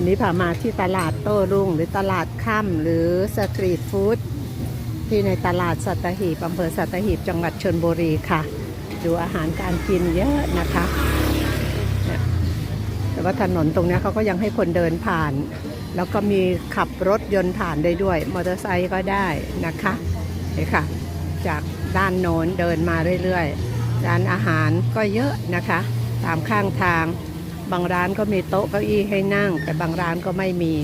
วันนี้พามาที่ตลาดโต้รุ่ง หรือตลาดค่ำหรือสตรีทฟู้ดที่ในตลาดสัตหีบอำเภอสัตหีบจังหวัดชนบุรีค่ะ ดูอาหารการกินเยอะนะคะ แต่ว่าถนนตรงนี้เขาก็ยังให้คนเดินผ่าน แล้วก็มีขับรถยนต์ผ่านได้ด้วย มอเตอร์ไซค์ก็ได้นะคะนี่ค่ะ จากด้านโน้นเดินมาเรื่อยๆร้านอาหารก็เยอะนะคะ ตามข้างทาง บางร้านก็มีโต๊ะเก้าอี้ให้นั่ง แต่บางร้านก็ไม่มี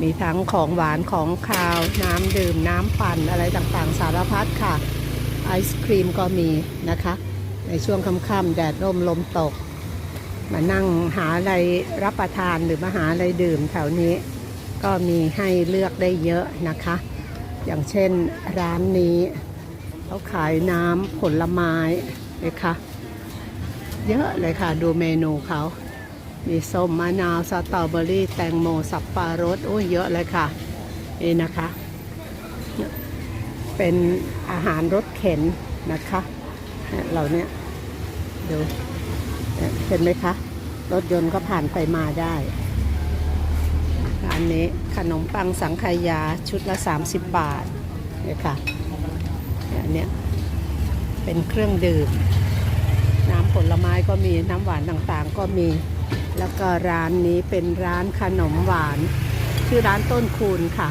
มีทั้งของหวานของคาว น้ำดื่มน้ำปั่นอะไรต่างๆ สารพัดค่ะ ไอศครีมก็มีนะคะ ในช่วงค่ำๆแดดร่มลมตก มานั่งหาอะไรรับประทานหรือมาหาอะไรดื่มแถวนี้ ก็มีให้เลือกได้เยอะนะคะ อย่างเช่นร้านนี้เขาขายน้ำผลไม้เลยค่ะ เยอะเลยค่ะ ดูเมนูเขา มีส้มมะนาวสตรอเบอรี่ แตงโม สับปะรดโอ้ยเยอะเลยค่ะ นี่นะคะ เป็นอาหารรถเข็นนะคะเนี่ยเหล่าเนี้ยดูเห็นไหมคะ รถยนต์ก็ผ่านไปมาได้ร้านนี้ขนมปังสังขยาชุดละ 30 บาทเนี่ยค่ะเนี่ยอันนี้ยเป็นเครื่องดื่ม น้ำผลไม้ก็มีน้ำหวานต่างๆก็มี แล้วก็ร้านนี้เป็นร้านขนมหวาน ชื่อร้านต้นคูณค่ะ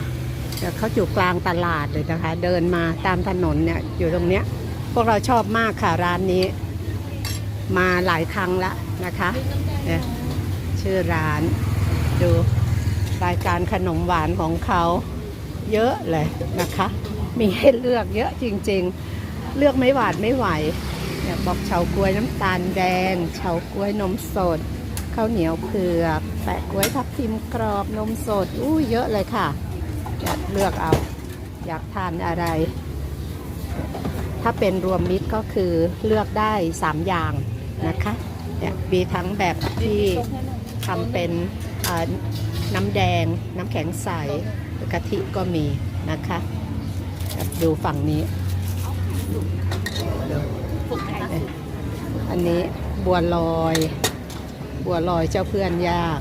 แต่เขาอยู่กลางตลาดเลยนะคะ เดินมาตามถนนเนี่ยอยู่ตรงเนี้ยพวกเราชอบมากค่ะร้านนี้ มาหลายครั้งล้วนะคะเนี่ยชื่อร้านดูรายการขนมหวานของเขาเยอะเลยนะคะ มีให้เลือกเยอะจริงๆ เลือกไม่หวานไม่ไหว เนี่ยบอกเฉาก๊วยน้ำตาลแดง เฉาก๊วยนมสด ข้าวเหนียวเผือกแปะก๊วยทับทิมกรอบนมสด อู้เยอะเลยค่ะอยากเลือกเอา อยากทานอะไร ถ้าเป็นรวมมิตรก็คือเลือกได้ 3 อย่างนะคะเนี่ยมีทั้งแบบที่ทำเป็นน้ำแดงน้ำแข็งใสกะทิก็มีนะคะ ดูฝั่งนี้ นนี้บัวลอย บัวลอยเจ้าเพื่อนยาก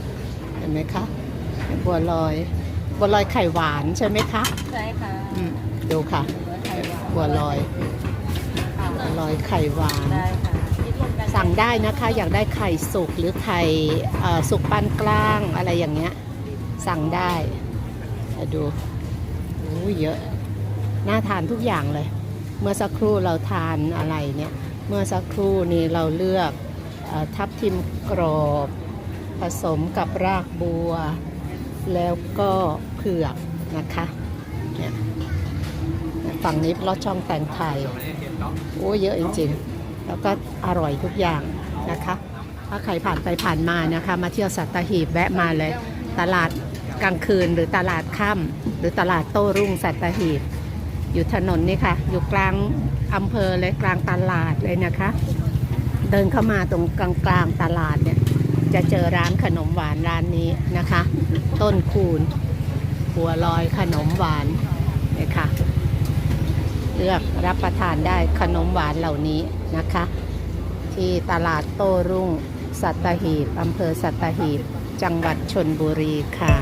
เห็นไหมคะบัวลอย บัวลอยไข่หวานใช่ไหมคะใช่ค่ะอืมดูค่ะ บัวลอยบัวลอยไข่หวาน ได้ค่ะคิดรวมกันสั่งได้นะคะอยากได้ไข่สุกหรือไข่เอ่อสุกปานกลางอะไรอย่างเงี้ย สั่งได้มาดูโอ้ยเยอะ น่าทานทุกอย่างเลย เมื่อสักครู่เราทานอะไรเนี่ย เมื่อสักครู่นี้เราเลือกอทับทิมกรอบ ผสมกับรากบัว แล้วก็เผือกนะคะเนี่ยฝั่งนี้ลอดช่องแตงไทยโอ้เยอะจริงๆ แล้วก็อร่อยทุกอย่างนะคะ ถ้าใครผ่านไปผ่านมานะคะ มาเที่ยวสัตหีบแวะมาเลย ตลาดกลางคืนหรือตลาดค่ำหรือตลาดโต้รุ่งสัตหีบ อยู่ถนนนี่ค่ะ อยู่กลางอำเภอเลยกลางตลาดเลยนะคะ เดินเข้ามาตรงกลางกลางตลาดเนี่ย จะเจอร้านขนมหวานร้านนี้นะคะ ต้นคูณบัวลอยขนมหวานเนี่ยค่ะเลือกรับประทานได้ขนมหวานเหล่านี้นะคะ ที่ตลาดโต้รุ่งสัตหีบอำเภอสัตหีบ จังหวัดชนบุรีค่ะ